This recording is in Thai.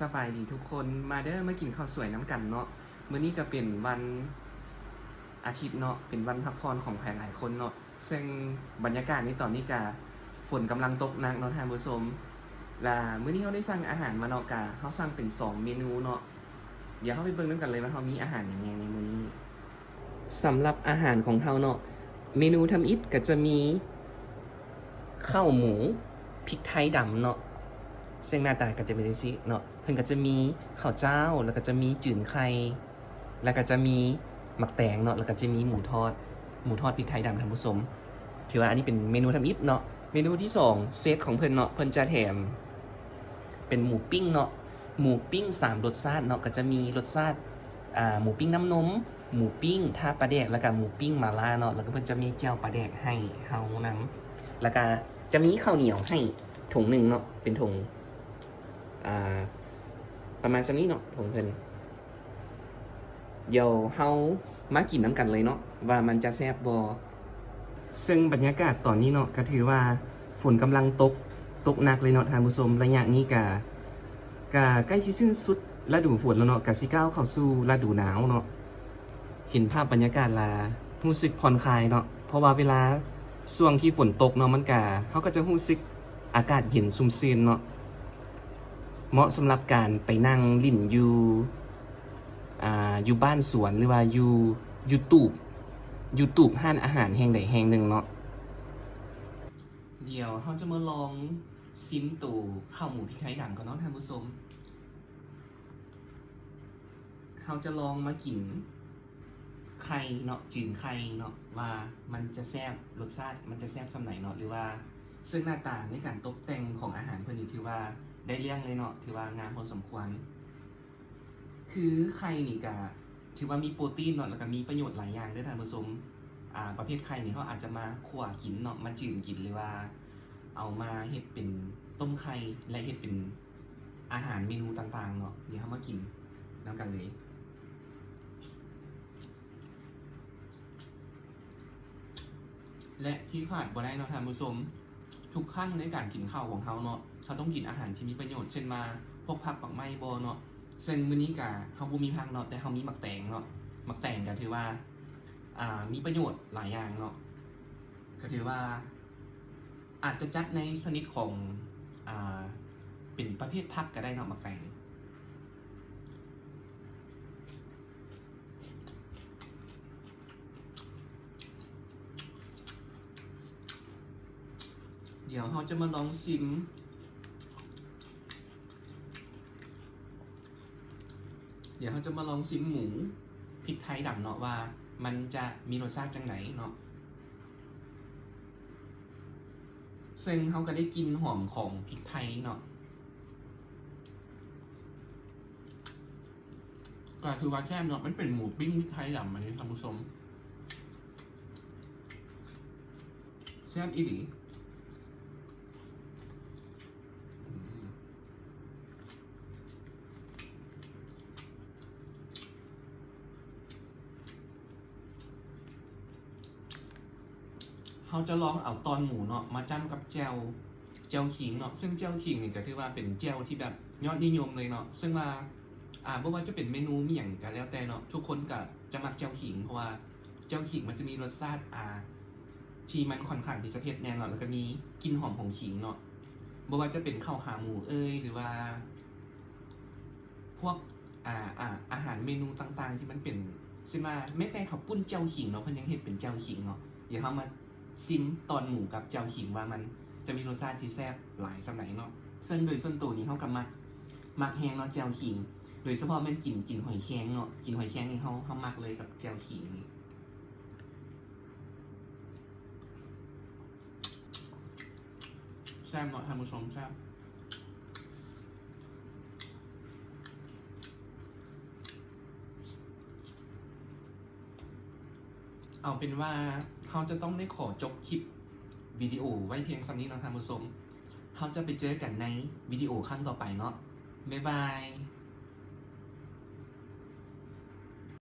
สบายดีทุกคนมาเด้อมากินข้าวสวยน้ำกันเนาะมื้อนี้ก็เป็นวันอาทิตย์เนาะเป็นวันพักผ่อนของใครหลายคนเนาะซึ่งบรรยากาศในตอนนี้กาฝนกำลังตกหนักเนาะท่านผู้ชมและมื้อนี้เราได้สั่งอาหารมาเนาะกาเขาสั่งเป็นสองเมนูเนาะเดี๋ยวเราไปเบิ่งน้ำกันเลยว่าเขามีอาหารอย่างไงในมื้อนี้สำหรับอาหารของเขาเนาะเมนูทำอิฐก็จะมีข้าวหมูพริกไทยดำเนาะ ซึ่งหน้าตาก็จะเป็นจังซี่เนาะเพิ่นก็จะมีข้าวเจ้า แล้วก็จะมีจืนไข่แล้วก็จะมีหมักแตงเนาะแล้วก็จะมีหมูทอด หมูทอดพริกไทยดำท่านผู้ชมถือว่าอันนี้เป็นเมนูทำอิฐเนาะเมนูที่สองเซตของเพิ่นเนาะเพิ่นจะแถม เป็นหมูปิ้งเนาะหมูปิ้งสามรสชาติเนาะก็จะมีรสชาติอ่าหมูปิ้งน้ำนมหมูปิ้งท่าปลาแดกแล้วก็หมูปิ้งมาล่าเนาะแล้วก็เพิ่นจะมีเจียวปลาแดกให้เฮานำแล้วก็จะมีข้าวเหนียวให้ถุงหนึ่งเนาะเป็นถุง ประมาณสักนี้เนาะของเพิ่นเดี๋ยวเฮามากินน้ำกันเลยเนาะว่ามันจะแซ่บบอซึ่งบรรยากาศตอนนี้เนาะก็ถือว่าฝนกำลังตกตกหนักเลยเนาะท่านผู้ชมระยะนี้กะกะใกล้สิสิ้นสุดฤดูฝนแล้วเนาะกะสิก้าวเข้าสู่ฤดูหนาวเนาะเห็นภาพบรรยากาศลารู้สึกผ่อนคลายเนาะเพราะว่าเวลาช่วงที่ฝนตกเนาะมันกะเขาก็จะรู้สึกอากาศเย็นซุ่มซื่นเนาะ เหมาะสำหรับการไปนั่งลิ่นอยู่อ่าอยู่บ้านสวนหรือว่าอยู่ยูทูบยูทูบห้านอาหารแห่งใดแห่งหนึ่งเนาะเดี๋ยวเราจะมาลองซิมตูข้าวหมูพริกไทยดำกันเนาะท่านผู้ชมเราจะลองมากินไข่เนาะจืนไข่เนาะว่ามันจะแซ่บรสชาติมันจะแซ่บสำไหนเนาะหรือว่าซึ่งหน้าตาในการตกแต่งของอาหารเพื่อนนี่ถือว่า ได้เรื่องเลยเนาะถือว่างามพอสมควร คือไข่นี่ก็ถือว่ามีโปรตีนเนาะแล้วก็มีประโยชน์หลายอย่างด้วยท่านผู้ชมอ่าประเภทไข่นี่เขาอาจจะมาขั่วกินเนาะมาจืดกินหรือว่า เอามาเฮ็ดเป็นต้มไข่และเฮ็ดเป็นอาหารเมนูต่างๆเนาะเดี๋ยวเขามากินน้ำกันเลยและที่ขาดบ่ได้เนาะท่านผู้ชม ทุกขั้นในการกินข้าวของเขาเนาะเขาต้องกินอาหารที่มีประโยชน์เช่นมา พวกผักปักไม้บอเนาะซึ่งมื้อนี้กะเขาบ่มีผักเนาะแต่เขามีหมักแตงเนาะหมักแตงก็ถือว่าอ่ามีประโยชน์หลายอย่างเนาะก็ถือว่า อาจจะจัดในชนิดของอ่าเป็นประเภทผักก็ได้เนาะหมักแตงเดี๋ยวเราจะมาลองชิม เดี๋ยวเราจะมาลองซิมหมูพริกไทยดำเนาะว่า มันจะมีรสชาติจังไหนเนาะซึ่งเขาก็ได้กินหอมของพริกไทยเนาะก็คือว่าแค่เนาะมันเป็นหมูปิ้งพริกไทยดำอันนี้ท่านผู้ชมแซ่บอีหลีอืม เขาจะลองเอาตอนหมูเนาะมาจ้ำกับแจวแจวขิงเนาะซึ่งแจวขิงนี่ก็ถือว่าเป็นแจวที่แบบยอดนิยมเลยเนาะซึ่งว่าอ่าไม่ว่าจะเป็นเมนูเมี่ยงก็แล้วแต่เนาะทุกคนก็จะมักแจวขิงเพราะว่าแจวขิงมันจะมีรสชาติอ่าที่มันค่อนข้างที่จะเผ็ดแน่นอนแล้วก็มีกลิ่นหอมของขิงเนาะไม่ว่าจะเป็นข้าวขาหมูเอ้ยหรือว่า พวกอ่าอ่าอาหารเมนูต่างๆ ที่มันเป็นซิมาไม่แต่ขับปุ้นเจ้าขิงเนาะเพิ่นยังเห็ดเป็นเจ้าขิงเนาะเดี๋ยวเรามา ซิมตอนหมูกับเจ้าขิงว่ามันจะมีรสชาติที่แซ่บหลายสมัยเนาะซึ่งโดยส่วนตัวนี้เขากับมักมักแห้งเนาะเจ้าขิง โดยเฉพาะมันกลิ่นกลิ่นหอยแครงเนาะกลิ่นหอยแครงนี่เขาเขามักเลยกับเจ้าขิงนี่แซ่บเนาะท่านผู้ชมแซ่บเอาเป็นว่า เขาจะต้องได้ขอจบคลิปวิดีโอไว้เพียงสำนี้นะท่านผู้ชมเขาจะไปเจอกันในวิดีโอครั้งต่อไปเนาะบ๊ายบาย